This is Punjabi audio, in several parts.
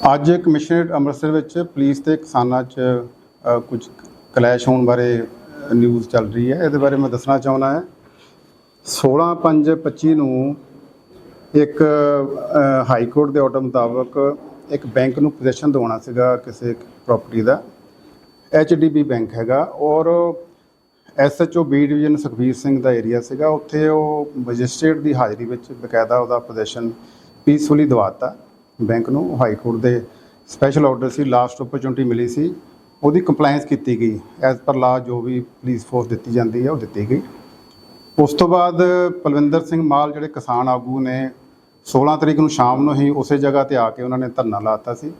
ਅੱਜ ਕਮਿਸ਼ਨਰੇਟ ਅੰਮ੍ਰਿਤਸਰ ਵਿੱਚ ਪੁਲਿਸ ਤੇ ਕਿਸਾਨਾਂ 'ਚ ਅ, ਕੁਝ ਕਲੈਸ਼ ਹੋਣ ਬਾਰੇ ਨਿਊਜ਼ ਚੱਲ ਰਹੀ ਹੈ। ਇਹਦੇ ਬਾਰੇ ਮੈਂ ਦੱਸਣਾ ਚਾਹੁੰਦਾ ਹਾਂ। 16/5/25 ਨੂੰ ਇੱਕ ਹਾਈ ਕੋਰਟ ਦੇ ਆਰਡਰ ਮੁਤਾਬਕ ਇੱਕ ਬੈਂਕ ਨੂੰ ਪੋਜੀਸ਼ਨ ਦਿਵਾਉਣਾ ਸੀਗਾ ਕਿਸੇ ਪ੍ਰਾਪਰਟੀ ਦਾ। ਐਚਡੀਬੀ ਬੈਂਕ ਹੈਗਾ ਔਰ SHO B division Sukhbir Singh ਦਾ ਏਰੀਆ ਸੀਗਾ। ਉੱਥੇ ਉਹ ਮੈਜਿਸਟ੍ਰੇਟ ਦੀ ਹਾਜ਼ਰੀ ਵਿੱਚ ਬਕਾਇਦਾ ਉਹਦਾ ਪੋਜੀਸ਼ਨ ਪੀਸਫੁਲੀ ਦਵਾਤਾ ਬੈਂਕ ਨੂੰ, ਹਾਈ ਕੋਰਟ ਦੇ ਸਪੈਸ਼ਲ ਆਰਡਰ ਸੀ ਲਾਸਟ ਓਪਰਚੁਨਿਟੀ ਮਿਲੀ ਸੀ। ਉਹਦੀ ਕੰਪਲਾਈਂਸ ਕੀਤੀ ਗਈ। ਐਜ਼ ਪਰ ਲਾ ਜੋ ਵੀ ਪੁਲਿਸ ਫੋਰਸ ਦਿੱਤੀ ਜਾਂਦੀ ਹੈ, ਉਹ ਦਿੱਤੀ ਗਈ। ਉਸ ਤੋਂ ਬਾਅਦ ਪਲਵਿੰਦਰ ਸਿੰਘ ਮਾਲ, ਜਿਹੜੇ ਕਿਸਾਨ ਆਗੂ ਨੇ 16 ਤਰੀਕ ਨੂੰ ਸ਼ਾਮ ਨੂੰ ਹੀ ਉਸੇ ਜਗ੍ਹਾ ਤੇ ਆ ਕੇ ਉਹਨਾਂ ਨੇ ਧਰਨਾ ਲਾਤਾ ਸੀ।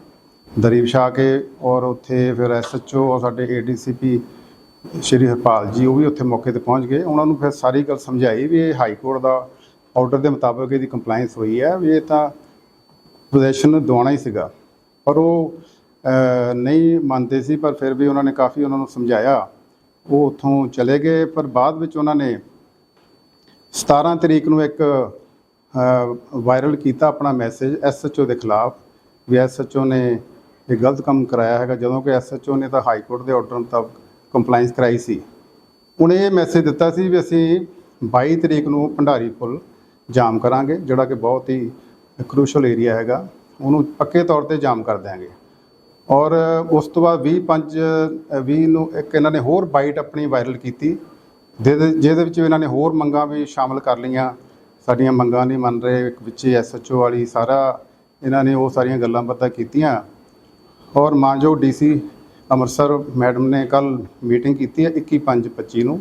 ਦਰੀਬ ਵਿਛਾ ਕੇ ਔਰ ਉੱਥੇ ਫਿਰ ਐਸਐਚਓ ਔਰ ਸਾਡੇ ਏਡੀਸੀਪੀ ਸ਼੍ਰੀ ਹਰਪਾਲ ਜੀ, ਉਹ ਵੀ ਉੱਥੇ ਮੌਕੇ ਤੇ ਪਹੁੰਚ ਗਏ। ਉਹਨਾਂ ਨੂੰ ਫਿਰ ਸਾਰੀ ਗੱਲ ਸਮਝਾਈ ਵੀ ਇਹ ਹਾਈ ਕੋਰਟ ਦਾ ਆਰਡਰ ਦੇ ਮੁਤਾਬਕ ਇਹਦੀ ਕੰਪਲਾਈਂਸ ਹੋਈ ਹੈ। ਵੀ ਇਹ ਤਾਂ ਪੋਜੀਸ਼ਨ ਦਿਵਾਉਣਾ ਹੀ ਸੀਗਾ। ਪਰ ਉਹ ਨਹੀਂ ਮੰਨਦੇ ਸੀ, ਪਰ ਫਿਰ ਵੀ ਉਹਨਾਂ ਨੇ ਕਾਫੀ ਉਹਨਾਂ ਨੂੰ ਸਮਝਾਇਆ। ਉਹ ਉੱਥੋਂ ਚਲੇ ਗਏ, ਪਰ ਬਾਅਦ ਵਿੱਚ ਉਹਨਾਂ ਨੇ 17 ਤਰੀਕ ਨੂੰ ਇੱਕ ਵਾਇਰਲ ਕੀਤਾ ਆਪਣਾ ਮੈਸੇਜ ਐਸਐਚਓ ਦੇ ਖਿਲਾਫ, ਵੀ ਐਸਐਚਓ ਨੇ ਇਹ ਗਲਤ ਕੰਮ ਕਰਾਇਆ ਹੈਗਾ। ਜਦੋਂ ਕਿ ਐਸਐਚਓ ਨੇ ਤਾਂ ਹਾਈ ਕੋਰਟ ਦੇ ਆਰਡਰ ਮੁਤਾਬਕ ਕੰਪਲਾਈਂਸ ਕਰਾਈ ਸੀ। ਉਹਨੇ ਇਹ ਮੈਸੇਜ ਦਿੱਤਾ ਸੀ ਵੀ ਅਸੀਂ 22 ਤਰੀਕ ਨੂੰ ਭੰਡਾਰੀ ਪੁਲ ਜਾਮ ਕਰਾਂਗੇ, ਜਿਹੜਾ ਕਿ ਬਹੁਤ ਹੀ ਕ੍ਰੂਸ਼ਲ ਏਰੀਆ ਹੈਗਾ, ਉਹਨੂੰ ਪੱਕੇ ਤੌਰ ਤੇ ਜਾਮ ਕਰ ਦਿਆਂਗੇ। ਔਰ ਉਸ ਤੋਂ ਬਾਅਦ 20 5 20 ਨੂੰ ਇੱਕ ਇਹਨਾਂ ਨੇ ਹੋਰ ਬਾਈਟ ਆਪਣੀ ਵਾਇਰਲ ਕੀਤੀ, ਜਿਹਦੇ ਜਿਹਦੇ ਵਿੱਚ ਇਹਨਾਂ ਨੇ ਹੋਰ ਮੰਗਾਂ ਵੀ ਸ਼ਾਮਲ ਕਰ ਲਈਆਂ। ਸਾਡੀਆਂ ਮੰਗਾਂ ਨਹੀਂ ਮੰਨ ਰਹੇ, ਇੱਕ ਵਿੱਚ ਐਸਐਚਓ ਵਾਲੀ ਸਾਰਾ ਇਹਨਾਂ ਨੇ ਉਹ ਸਾਰੀਆਂ ਗੱਲਾਂ ਬਾਤਾਂ ਕੀਤੀਆਂ। ਔਰ ਮਾਨਯੋਗ ਡੀਸੀ ਅੰਮ੍ਰਿਤਸਰ ਮੈਡਮ ਨੇ ਕੱਲ ਮੀਟਿੰਗ ਕੀਤੀ ਹੈ 21/5/25 ਨੂੰ।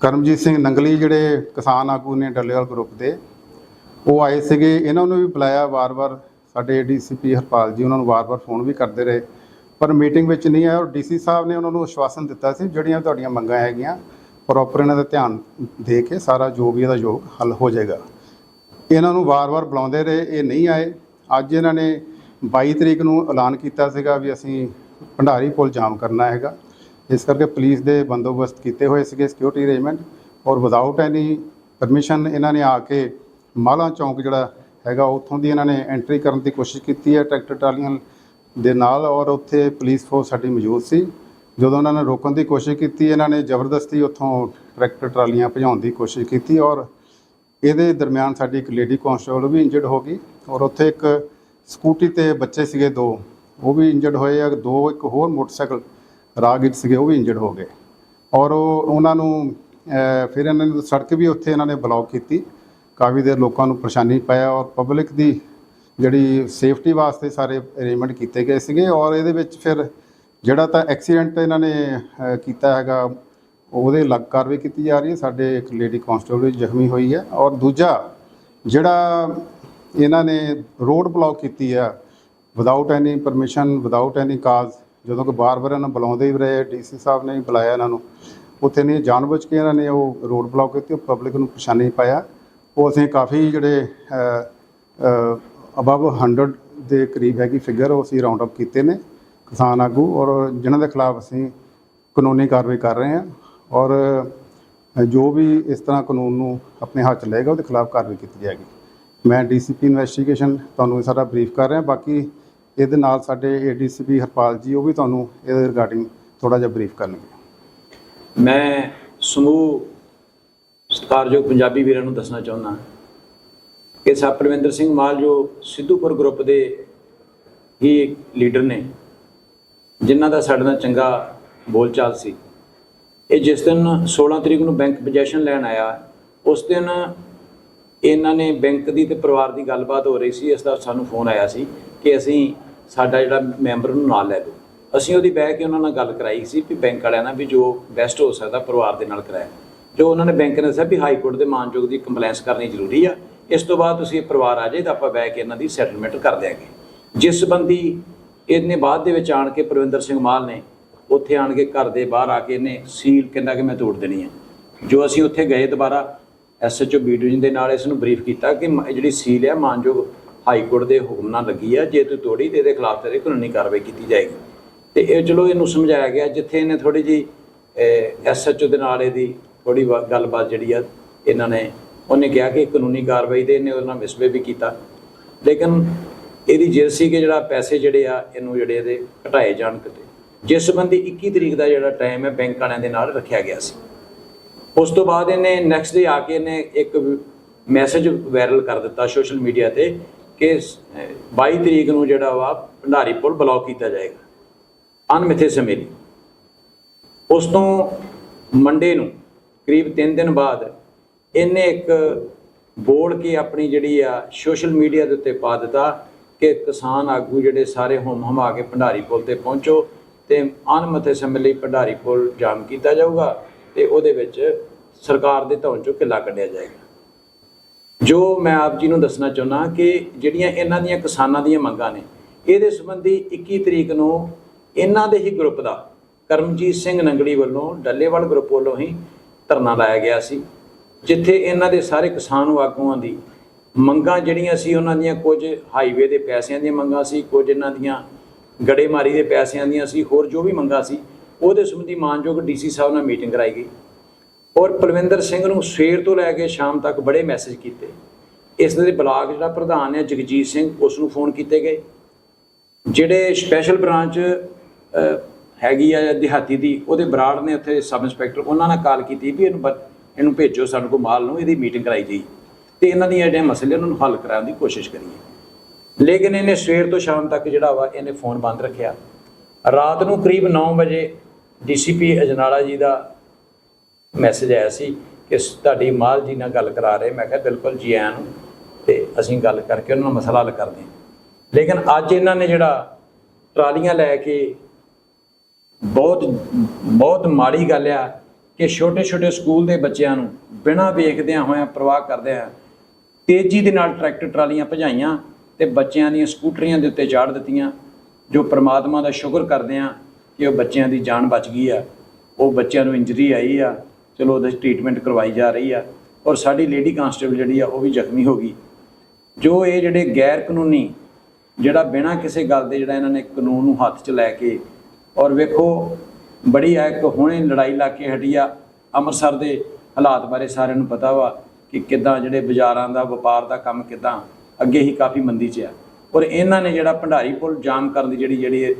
ਕਰਮਜੀਤ ਸਿੰਘ ਨੰਗਲੀ ਜਿਹੜੇ ਕਿਸਾਨ ਆਗੂ ਨੇ ਡੱਲੇਵਾਲ ਗਰੁੱਪ ਦੇ ਉਹ ਆਏ ਸੀਗੇ, ਇਹਨਾਂ ਨੂੰ ਵੀ ਬੁਲਾਇਆ ਵਾਰ-ਵਾਰ, ਸਾਡੇ ਡੀਸੀਪੀ ਹਰਪਾਲ ਜੀ ਉਹਨਾਂ ਨੂੰ ਵਾਰ-ਵਾਰ ਫੋਨ ਵੀ ਕਰਦੇ ਰਹੇ। ਪਰ ਮੀਟਿੰਗ ਵਿੱਚ ਨਹੀਂ ਆਇਆ ਔਰ ਡੀਸੀ ਸਾਹਿਬ ਨੇ ਉਹਨਾਂ ਨੂੰ ਆਸ਼ਵਾਸਨ ਦਿੱਤਾ ਸੀ, ਜਿਹੜੀਆਂ ਤੁਹਾਡੀਆਂ ਮੰਗਾਂ ਹੈਗੀਆਂ ਪ੍ਰੋਪਰ ਇਹਨਾਂ ਦਾ ਧਿਆਨ ਦੇ ਕੇ ਸਾਰਾ ਜੋ ਵੀ ਇਹਦਾ ਯੋਗ ਹੱਲ ਹੋ ਜਾਏਗਾ। ਇਹਨਾਂ ਨੂੰ ਵਾਰ-ਵਾਰ ਬੁਲਾਉਂਦੇ ਰਹੇ, ਇਹ ਨਹੀਂ ਆਏ। ਅੱਜ ਇਹਨਾਂ ਨੇ 22 ਤਰੀਕ ਨੂੰ ਐਲਾਨ ਕੀਤਾ ਸੀਗਾ ਵੀ ਅਸੀਂ ਭੰਡਾਰੀ ਪੁਲ ਜਾਮ ਕਰਨਾ ਹੈਗਾ। ਇਸ ਕਰਕੇ ਪੁਲਿਸ ਦੇ ਬੰਦੋਬਸਤ ਕੀਤੇ ਹੋਏ ਸੀਗੇ ਸਿਕਿਉਰਿਟੀ ਅਰੇਂਜਮੈਂਟ ਔਰ ਵਿਦਆਊਟ ਐਨੀ ਪਰਮਿਸ਼ਨ ਇਹਨਾਂ ਨੇ ਆ ਕੇ ਮਾਲਾ ਚੌਂਕ ਜਿਹੜਾ ਹੈਗਾ, ਉੱਥੋਂ ਦੀ ਇਹਨਾਂ ਨੇ ਐਂਟਰੀ ਕਰਨ ਦੀ ਕੋਸ਼ਿਸ਼ ਕੀਤੀ ਹੈ, ਟਰੈਕਟਰ ਟਰਾਲੀਆਂ ਦੇ ਨਾਲ ਔਰ ਉੱਥੇ ਪੁਲਿਸ ਫੋਰਸ ਸਾਡੀ ਮੌਜੂਦ ਸੀ। ਜਦੋਂ ਉਹਨਾਂ ਨੇ ਰੋਕਣ ਦੀ ਕੋਸ਼ਿਸ਼ ਕੀਤੀ, ਇਹਨਾਂ ਨੇ ਜ਼ਬਰਦਸਤੀ ਉੱਥੋਂ ਟਰੈਕਟਰ ਟਰਾਲੀਆਂ ਭਜਾਉਣ ਦੀ ਕੋਸ਼ਿਸ਼ ਕੀਤੀ ਔਰ ਇਹਦੇ ਦਰਮਿਆਨ ਸਾਡੀ ਇੱਕ ਲੇਡੀ ਕਾਂਸਟੇਬਲ ਵੀ ਇੰਜਰਡ ਹੋ ਗਈ ਔਰ ਉੱਥੇ ਇੱਕ ਸਕੂਟੀ ਤੇ ਬੱਚੇ ਸੀਗੇ ਦੋ, ਉਹ ਵੀ ਇੰਜਰਡ ਹੋਏ ਆ। ਦੋ, ਇੱਕ ਹੋਰ ਮੋਟਰਸਾਈਕਲ ਰਾਗਿਟ ਸੀਗੇ, ਉਹ ਵੀ ਇੰਜਰਡ ਹੋ ਗਏ ਔਰ ਉਹ, ਉਹਨਾਂ ਨੂੰ ਫਿਰ ਇਹਨਾਂ ਨੇ ਸੜਕ ਵੀ ਉੱਥੇ ਇਹਨਾਂ ਨੇ ਬਲੌਕ ਕੀਤੀ। ਕਾਫੀ ਦੇਰ ਲੋਕਾਂ ਨੂੰ ਪਰੇਸ਼ਾਨੀ ਪਾਇਆ ਔਰ ਪਬਲਿਕ ਦੀ ਜਿਹੜੀ ਸੇਫਟੀ ਵਾਸਤੇ ਸਾਰੇ ਅਰੇਂਜਮੈਂਟ ਕੀਤੇ ਗਏ ਸੀਗੇ ਔਰ ਇਹਦੇ ਵਿੱਚ ਫਿਰ ਜਿਹੜਾ ਤਾਂ ਐਕਸੀਡੈਂਟ ਇਹਨਾਂ ਨੇ ਕੀਤਾ ਹੈਗਾ, ਉਹਦੇ ਲੱਗ ਕਾਰਵਾਈ ਕੀਤੀ ਜਾ ਰਹੀ ਹੈ। ਸਾਡੇ ਇੱਕ ਲੇਡੀ ਕਾਂਸਟੇਬਲ ਵੀ ਜ਼ਖਮੀ ਹੋਈ ਹੈ ਔਰ ਦੂਜਾ ਜਿਹੜਾ ਇਹਨਾਂ ਨੇ ਰੋਡ ਬਲੌਕ ਕੀਤੀ ਆ without any permission without any cause ਜਦੋਂ ਕਿ ਬਾਰ-ਬਾਰ ਇਹਨਾਂ ਨੂੰ ਬੁਲਾਉਂਦੇ ਹੀ ਰਹੇ, ਡੀਸੀ ਸਾਹਿਬ ਨੇ ਵੀ ਬੁਲਾਇਆ ਇਹਨਾਂ ਨੂੰ, ਉੱਥੇ ਨਹੀਂ ਜਾਣਬੁੱਝ ਕੇ ਇਹਨਾਂ ਨੇ ਉਹ ਰੋਡ ਬਲੌਕ ਕੀਤੀ ਪਬਲਿਕ ਨੂੰ ਪਰੇਸ਼ਾਨੀ ਪਾਇਆ ਉਹ ਅਸੀਂ ਕਾਫੀ ਜਿਹੜੇ ਅਬਵ 100 ਦੇ ਕਰੀਬ ਹੈਗੀ ਫਿਗਰ ਉਹ ਅਸੀਂ ਰਾਉਂਡ ਅਪ ਕੀਤੇ ਨੇ ਕਿਸਾਨ ਆਗੂ ਔਰ ਜਿਨ੍ਹਾਂ ਦੇ ਖਿਲਾਫ ਅਸੀਂ ਕਾਨੂੰਨੀ ਕਾਰਵਾਈ ਕਰ ਰਹੇ ਹਾਂ ਔਰ ਜੋ ਵੀ ਇਸ ਤਰ੍ਹਾਂ ਕਾਨੂੰਨ ਨੂੰ ਆਪਣੇ ਹੱਥ 'ਚ ਲਏਗਾ ਉਹਦੇ ਖਿਲਾਫ ਕਾਰਵਾਈ ਕੀਤੀ ਜਾਏਗੀ। ਮੈਂ ਡੀਸੀਪੀ ਇਨਵੈਸਟੀਗੇਸ਼ਨ ਤੁਹਾਨੂੰ ਇਹ ਸਾਰਾ ਬਰੀਫ ਕਰ ਰਿਹਾ, ਬਾਕੀ ਇਹਦੇ ਨਾਲ ਸਾਡੇ ਏਡੀਸੀਪੀ ਹਰਪਾਲ ਜੀ, ਉਹ ਵੀ ਤੁਹਾਨੂੰ ਇਹਦੇ ਰਿਗਾਰਡਿੰਗ ਥੋੜਾ ਜਿਹਾ ਬਰੀਫ ਕਰਨਗੇ। ਮੈਂ ਸਮੂਹ ਸਤਿਕਾਰਯੋਗ ਪੰਜਾਬੀ ਵੀਰਾਂ ਨੂੰ ਦੱਸਣਾ ਚਾਹੁੰਦਾ ਕਿ ਸਪਰਵਿੰਦਰ ਸਿੰਘ ਮਾਲ ਜੋ ਸਿੱਧੂਪੁਰ ਗਰੁੱਪ ਦੇ ਹੀ ਲੀਡਰ ਨੇ, ਜਿਨ੍ਹਾਂ ਦਾ ਸਾਡੇ ਨਾਲ ਚੰਗਾ ਬੋਲਚਾਲ ਸੀ। ਇਹ ਜਿਸ ਦਿਨ 16 ਤਰੀਕ ਨੂੰ ਬੈਂਕ ਪੋਜੀਸ਼ਨ ਲੈਣ ਆਇਆ, ਉਸ ਦਿਨ ਇਹਨਾਂ ਨੇ ਬੈਂਕ ਦੀ ਤੇ ਪਰਿਵਾਰ ਦੀ ਗੱਲਬਾਤ ਹੋ ਰਹੀ ਸੀ, ਇਸ ਦਾ ਸਾਨੂੰ ਫੋਨ ਆਇਆ ਸੀ ਕਿ ਅਸੀਂ ਸਾਡਾ ਜਿਹੜਾ ਮੈਂਬਰ ਨੂੰ ਨਾਲ ਲੈ ਲਓ। ਅਸੀਂ ਉਹਦੀ ਬਹਿ ਕੇ ਉਹਨਾਂ ਨਾਲ ਗੱਲ ਕਰਾਈ ਸੀ ਵੀ ਬੈਂਕ ਵਾਲਿਆਂ ਨਾਲ ਵੀ ਜੋ ਬੈਸਟ ਹੋ ਸਕਦਾ ਪਰਿਵਾਰ ਦੇ ਨਾਲ ਕਰਾਇਆ। ਜੋ ਉਹਨਾਂ ਨੇ ਬੈਂਕ ਨੇ ਦੱਸਿਆ ਵੀ ਹਾਈ ਕੋਰਟ ਦੇ ਮਾਨਯੋਗ ਦੀ ਕੰਪਲੈਂਸ ਕਰਨੀ ਜ਼ਰੂਰੀ ਆ। ਇਸ ਤੋਂ ਬਾਅਦ ਤੁਸੀਂ ਇਹ ਪਰਿਵਾਰ ਆ ਜਾਏ ਤਾਂ ਆਪਾਂ ਬਹਿ ਕੇ ਇਹਨਾਂ ਦੀ ਸੈਟਲਮੈਂਟ ਕਰ ਦਿਆਂਗੇ। ਜਿਸ ਸੰਬੰਧੀ ਇਹਨੇ ਬਾਅਦ ਦੇ ਵਿੱਚ ਆਣ ਕੇ ਪ੍ਰਵਿੰਦਰ ਸਿੰਘ ਮਾਲ ਨੇ, ਉੱਥੇ ਆਣ ਕੇ ਘਰ ਦੇ ਬਾਹਰ ਆ ਕੇ ਇਹਨੇ ਸੀਲ ਕਹਿੰਦਾ ਕਿ ਮੈਂ ਤੋੜ ਦੇਣੀ ਹੈ ਜੋ ਅਸੀਂ ਉੱਥੇ ਗਏ ਦੁਬਾਰਾ ਐਸਐਚਓ ਬੀ ਡਿਵੀਜ਼ਨ ਦੇ ਨਾਲ ਇਸ ਨੂੰ ਬਰੀਫ ਕੀਤਾ ਕਿ ਇਹ ਜਿਹੜੀ ਸੀਲ ਹੈ ਮਾਨਯੋਗ ਹਾਈ ਕੋਰਟ ਦੇ ਹੁਕਮ ਨਾਲ ਲੱਗੀ ਹੈ ਜੇ ਤੂੰ ਤੋੜੀ ਤੇ ਇਹਦੇ ਖਿਲਾਫ ਤੇਰੇ ਕਾਨੂੰਨੀ ਕਾਰਵਾਈ ਕੀਤੀ ਜਾਏਗੀ। ਤੇ ਇਹ ਚਲੋ ਇਹਨੂੰ ਸਮਝਾਇਆ ਗਿਆ, ਜਿੱਥੇ ਇਹਨੇ ਥੋੜੀ ਜੀ ਐਸਐਚਓ ਦੇ ਨਾਲ ਇਹਦੀ ਥੋੜੀ ਗੱਲਬਾਤ ਜਿਹੜੀ ਆ ਇਹਨਾਂ ਨੇ, ਉਹਨੇ ਕਿਹਾ ਕਿ ਕਾਨੂੰਨੀ ਕਾਰਵਾਈ ਦੇ ਇਹਨੇ ਉਹਨਾਂ ਮਿਸਬੇ ਵੀ ਕੀਤਾ। ਲੇਕਿਨ ਇਹਦੀ ਜਿਰ ਸੀ ਕਿ ਜਿਹੜਾ ਪੈਸੇ ਜਿਹੜੇ ਆ, ਇਹਨੂੰ ਜਿਹੜੇ ਇਹਦੇ ਘਟਾਏ ਜਾਣ ਕਿਤੇ। ਜਿਸ ਸੰਬੰਧੀ 21 ਤਰੀਕ ਦਾ ਜਿਹੜਾ ਟਾਈਮ ਹੈ, ਬੈਂਕ ਵਾਲਿਆਂ ਦੇ ਨਾਲ ਰੱਖਿਆ ਗਿਆ ਸੀ। ਉਸ ਤੋਂ ਬਾਅਦ ਇਹਨੇ ਨੈਕਸਟ ਡੇ ਆ ਕੇ ਇਹਨੇ ਇੱਕ ਮੈਸੇਜ ਵਾਇਰਲ ਕਰ ਦਿੱਤਾ ਸੋਸ਼ਲ ਮੀਡੀਆ ਤੇ ਕਿ ਸ- 22 ਤਰੀਕ ਨੂੰ ਜਿਹੜਾ ਵਾ ਭੰਡਾਰੀ ਪੁਲ ਬਲੌਕ ਕੀਤਾ ਜਾਏਗਾ। ਅਣਮਿੱਥੇ ਸਮੇਂ ਲਈ। ਉਸ ਤੋਂ ਮੰਡੇ ਨੂੰ ਕਰੀਬ 3 ਦਿਨ ਬਾਅਦ ਇਹਨੇ ਇੱਕ ਬੋਲ ਕੇ ਆਪਣੀ ਜਿਹੜੀ ਆ ਸੋਸ਼ਲ ਮੀਡੀਆ ਦੇ ਉੱਤੇ ਪਾ ਦਿੱਤਾ ਕਿ ਕਿਸਾਨ ਆਗੂ ਜਿਹੜੇ ਸਾਰੇ ਹੁਮ ਹਮਾ ਕੇ ਭੰਡਾਰੀ ਪੁਲ ਤੇ ਪਹੁੰਚੋ ਤੇ ਅਣਮਿੱਥੇ ਸਮੇਂ ਲਈ ਭੰਡਾਰੀ ਪੁਲ ਜਾਮ ਕੀਤਾ ਜਾਊਗਾ ਤੇ ਉਹਦੇ ਵਿੱਚ ਸਰਕਾਰ ਦੇ ਧੌਣ ਚੋਂ ਕਿੱਲਾ ਕੱਢਿਆ ਜਾਏਗਾ। ਜੋ ਮੈਂ ਆਪ ਜੀ ਨੂੰ ਦੱਸਣਾ ਚਾਹੁੰਦਾ ਕਿ ਜਿਹੜੀਆਂ ਇਹਨਾਂ ਦੀਆਂ ਕਿਸਾਨਾਂ ਦੀਆਂ ਮੰਗਾਂ ਨੇ, ਇਹਦੇ ਸੰਬੰਧੀ 21 ਤਰੀਕ ਨੂੰ ਇਹਨਾਂ ਦੇ ਹੀ ਗਰੁੱਪ ਦਾ ਕਰਮਜੀਤ ਸਿੰਘ ਨੰਗੜੀ ਵੱਲੋਂ ਡੱਲੇਵਾਲ ਗਰੁੱਪ ਵੱਲੋਂ ਹੀ ਧਰਨਾ ਲਾਇਆ ਗਿਆ ਸੀ, ਜਿੱਥੇ ਇਹਨਾਂ ਦੇ ਸਾਰੇ ਕਿਸਾਨ ਆਗੂਆਂ ਦੀ ਮੰਗਾਂ ਜਿਹੜੀਆਂ ਸੀ, ਉਹਨਾਂ ਦੀਆਂ ਕੁਝ ਹਾਈਵੇ ਦੇ ਪੈਸਿਆਂ ਦੀਆਂ ਮੰਗਾਂ ਸੀ, ਕੁਝ ਇਹਨਾਂ ਦੀਆਂ ਗੜੇਮਾਰੀ ਦੇ ਪੈਸਿਆਂ ਦੀਆਂ ਸੀ, ਹੋਰ ਜੋ ਵੀ ਮੰਗਾਂ ਸੀ, ਉਹਦੇ ਸੰਬੰਧੀ ਮਾਨਯੋਗ ਡੀਸੀ ਸਾਹਿਬ ਨਾਲ ਮੀਟਿੰਗ ਕਰਾਈ ਗਈ। ਔਰ ਪਲਵਿੰਦਰ ਸਿੰਘ ਨੂੰ ਸਵੇਰ ਤੋਂ ਲੈ ਕੇ ਸ਼ਾਮ ਤੱਕ ਬੜੇ ਮੈਸੇਜ ਕੀਤੇ। ਇਸ ਦੇ ਬਲਾਕ ਜਿਹੜਾ ਪ੍ਰਧਾਨ ਹੈ, ਜਗਜੀਤ ਸਿੰਘ, ਉਸ ਨੂੰ ਫੋਨ ਕੀਤੇ ਗਏ, ਜਿਹੜੇ ਸਪੈਸ਼ਲ ਬ੍ਰਾਂਚ ਹੈਗੀ ਆ ਦਿਹਾਤੀ ਦੀ, ਉਹਦੇ ਬਰਾੜ ਨੇ ਉੱਥੇ ਸਬ ਇੰਸਪੈਕਟਰ ਉਹਨਾਂ ਨਾਲ ਕਾਲ ਕੀਤੀ ਵੀ ਇਹਨੂੰ ਬ- ਇਹਨੂੰ ਭੇਜੋ ਸਾਡੇ ਕੋਲ ਮਾਲ ਨੂੰ, ਇਹਦੀ ਮੀਟਿੰਗ ਕਰਾਈ ਜਾਈ। ਤੇ ਇਹਨਾਂ ਦੀਆਂ ਜਿਹੜੇ ਮਸਲੇ ਉਹਨਾਂ ਨੂੰ ਹੱਲ ਕਰਾਉਣ ਦੀ ਕੋਸ਼ਿਸ਼ ਕਰੀਏ। ਲੇਕਿਨ ਇਹਨੇ ਸਵੇਰ ਤੋਂ ਸ਼ਾਮ ਤੱਕ ਜਿਹੜਾ ਵਾ ਇਹਨੇ ਫੋਨ ਬੰਦ ਰੱਖਿਆ। ਰਾਤ ਨੂੰ ਕਰੀਬ 9 ਵਜੇ ਡੀਸੀਪੀ ਅਜਨਾਲਾ ਜੀ ਦਾ ਮੈਸੇਜ ਆਇਆ ਸੀ ਕਿ ਤੁਹਾਡੀ ਮਾਲ ਜੀ ਨਾਲ ਗੱਲ ਕਰਾ ਰਹੇ। ਮੈਂ ਕਿਹਾ, ਬਿਲਕੁਲ ਜੀ, ਆਇਆਂ ਨੂੰ। ਤੇ ਅਸੀਂ ਗੱਲ ਕਰਕੇ ਉਹਨਾਂ ਦਾ ਮਸਲਾ ਹੱਲ ਕਰਦੇ ਹਾਂ। ਲੇਕਿਨ ਅੱਜ ਇਹਨਾਂ ਨੇ ਜਿਹੜਾ ਟਰਾਲੀਆਂ ਲੈ ਕੇ ਬਹੁਤ ਬਹੁਤ ਮਾੜੀ ਗੱਲ ਆ ਕਿ ਛੋਟੇ ਛੋਟੇ ਸਕੂਲ ਦੇ ਬੱਚਿਆਂ ਨੂੰ ਬਿਨਾਂ ਵੇਖਦਿਆਂ ਹੋਇਆਂ ਪ੍ਰਵਾਹ ਕਰਦਿਆਂ ਤੇਜ਼ੀ ਦੇ ਨਾਲ ਟਰੈਕਟਰ ਟਰਾਲੀਆਂ ਭਜਾਈਆਂ ਤੇ ਬੱਚਿਆਂ ਦੀਆਂ ਸਕੂਟਰੀਆਂ ਦੇ ਉੱਤੇ ਚਾੜ ਦਿੱਤੀਆਂ, ਜੋ ਪ੍ਰਮਾਤਮਾ ਦਾ ਸ਼ੁਕਰ ਕਰਦੇ ਆ ਕਿ ਉਹ ਬੱਚਿਆਂ ਦੀ ਜਾਨ ਬਚ ਗਈ ਆ। ਉਹ ਬੱਚਿਆਂ ਨੂੰ ਇੰਜਰੀ ਆਈ ਆ, ਚਲੋ ਉਹਦੇ ਟ੍ਰੀਟਮੈਂਟ ਕਰਵਾਈ ਜਾ ਰਹੀ ਆ ਔਰ ਸਾਡੀ ਲੇਡੀ ਕਾਂਸਟੇਬਲ ਜਿਹੜੀ ਆ, ਉਹ ਵੀ ਜ਼ਖਮੀ ਹੋ ਗਈ। ਜੋ ਇਹ ਜਿਹੜੇ ਗੈਰ ਕਾਨੂੰਨੀ ਜਿਹੜਾ ਬਿਨਾਂ ਕਿਸੇ ਗੱਲ ਦੇ ਜਿਹੜਾ ਇਹਨਾਂ ਨੇ ਕਾਨੂੰਨ ਨੂੰ ਹੱਥ 'ਚ ਲੈ ਕੇ ਔਰ ਵੇਖੋ ਬੜੀ ਹੈ ਕਿ ਹੁਣੇ ਲੜਾਈ ਲਾ ਕੇ ਹਟੀ ਆ ਅੰਮ੍ਰਿਤਸਰ ਦੇ ਹਾਲਾਤ ਬਾਰੇ ਸਾਰਿਆਂ ਨੂੰ ਪਤਾ ਵਾ ਕਿ ਕਿੱਦਾਂ ਜਿਹੜੇ ਬਾਜ਼ਾਰਾਂ ਦਾ, ਵਪਾਰ ਦਾ ਕੰਮ ਕਿੱਦਾਂ ਅੱਗੇ ਹੀ ਕਾਫੀ ਮੰਦੀ 'ਚ ਆ। ਔਰ ਇਹਨਾਂ ਨੇ ਜਿਹੜਾ ਭੰਡਾਰੀ ਪੁਲ ਜਾਮ ਕਰਨ ਦੀ ਜਿਹੜੀ ਜਿਹੜੀ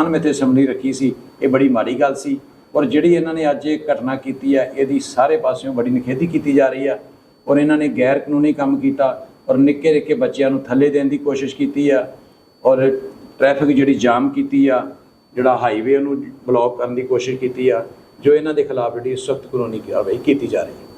ਅਣਮਿੱਥੇ ਸਮਝੀ ਰੱਖੀ ਸੀ, ਇਹ ਬੜੀ ਮਾੜੀ ਗੱਲ ਸੀ। ਔਰ ਜਿਹੜੀ ਇਹਨਾਂ ਨੇ ਅੱਜ ਇਹ ਘਟਨਾ ਕੀਤੀ ਆ, ਇਹਦੀ ਸਾਰੇ ਪਾਸਿਓਂ ਬੜੀ ਨਿਖੇਧੀ ਕੀਤੀ ਜਾ ਰਹੀ ਆ। ਔਰ ਇਹਨਾਂ ਨੇ ਗੈਰ ਕਾਨੂੰਨੀ ਕੰਮ ਕੀਤਾ, ਔਰ ਨਿੱਕੇ ਨਿੱਕੇ ਬੱਚਿਆਂ ਨੂੰ ਥੱਲੇ ਦੇਣ ਦੀ ਕੋਸ਼ਿਸ਼ ਕੀਤੀ ਆ। ਔਰ ਟ੍ਰੈਫਿਕ ਜਿਹੜੀ ਜਾਮ ਕੀਤੀ ਆ ਜਿਹੜਾ ਹਾਈਵੇ ਉਹਨੂੰ ਬਲੌਕ ਕਰਨ ਦੀ ਕੋਸ਼ਿਸ਼ ਕੀਤੀ ਆ, ਜੋ ਇਹਨਾਂ ਦੇ ਖਿਲਾਫ ਜਿਹੜੀ ਸਖਤ ਕਾਨੂੰਨੀ ਕਾਰਵਾਈ ਕੀਤੀ ਜਾ ਰਹੀ ਹੈ।